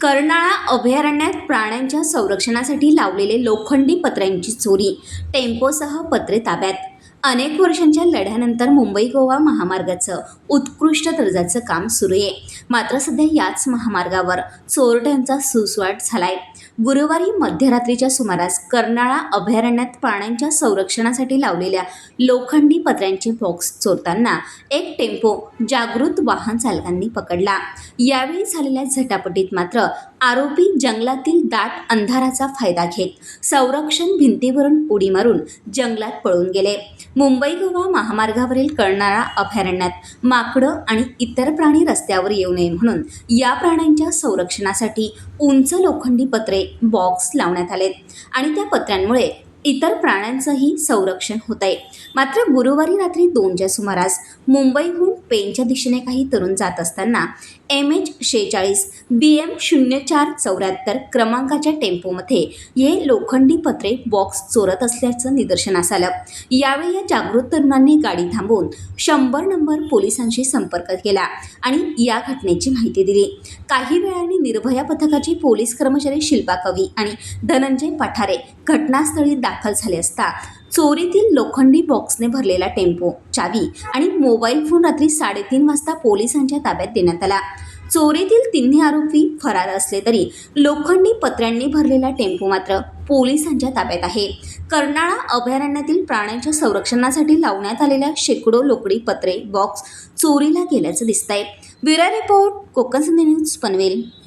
कर्नाळा अभयारण्यात प्राण्यांच्या संरक्षणासाठी लावलेले लोखंडी पत्र्यांची चोरी. टेम्पोसह पत्रे ताब्यात. अनेक वर्षांच्या लढ्यानंतर मुंबई गोवा महामार्गाचं उत्कृष्ट दर्जाचं काम सुरू आहे. मात्र सध्या याच महामार्गावर चोरट्यांचा सुसवाट झालाय. गुरुवारी मध्यरात्रीच्या सुमारास कर्नाळा अभयारण्यात प्राण्यांच्या संरक्षणासाठी लावलेल्या लोखंडी पत्र्यांचे बॉक्स चोरताना एक टेम्पो जागृत वाहन चालकांनी पकडला. यावेळी झालेल्या झटापटीत मात्र आरोपी जंगलातील दाट अंधाराचा फायदा घेत संरक्षण भिंतीवरून उडी मारून जंगलात पळून गेले. मुंबई गोवा महामार्गावरील कळणारा अभयारण्यात माकडं आणि इतर प्राणी रस्त्यावर येऊ नये म्हणून या प्राण्यांच्या संरक्षणासाठी उंच लोखंडी पत्रे बॉक्स लावण्यात आलेत. आणि त्या पत्र्यांमुळे इतर प्राण्यांचंही संरक्षण होत आहे मात्र गुरुवारी रात्री दोनच्या सुमारास मुंबईहून पेनच्या दिशेने काही तरुण जात असताना एम एच शेहेचाळीस बी एम शून्य चार चौऱ्याहत्तर क्रमांकाच्या टेम्पोमध्ये हे लोखंडी पत्रे बॉक्स चोरत असल्याचं निदर्शनास आलं. यावेळी या जागृत तरुणांनी गाडी थांबवून शंभर नंबर पोलिसांशी संपर्क केला आणि या घटनेची माहिती दिली. काही वेळाने निर्भया पथकाची पोलीस कर्मचारी शिल्पा कवी आणि धनंजय पठारे घटनास्थळी दाखल झाले असता चोरीतील लोखंडी बॉक्सने भरलेला टेम्पो चावी आणि मोबाईल फोन रात्री साडेतीन वाजता पोलिसांच्या ताब्यात देण्यात आला. चोरीतील तिन्ही आरोपी फरार असले तरी लोखंडी पत्र्यांनी भरलेला टेम्पो मात्र पोलिसांच्या ताब्यात आहे. कर्नाळा अभयारण्यातील प्राण्यांच्या संरक्षणासाठी लावण्यात आलेल्या शेकडो लोकडी पत्रे बॉक्स चोरीला गेल्याचं दिसतंय. Bureau report Konkan news Panvel.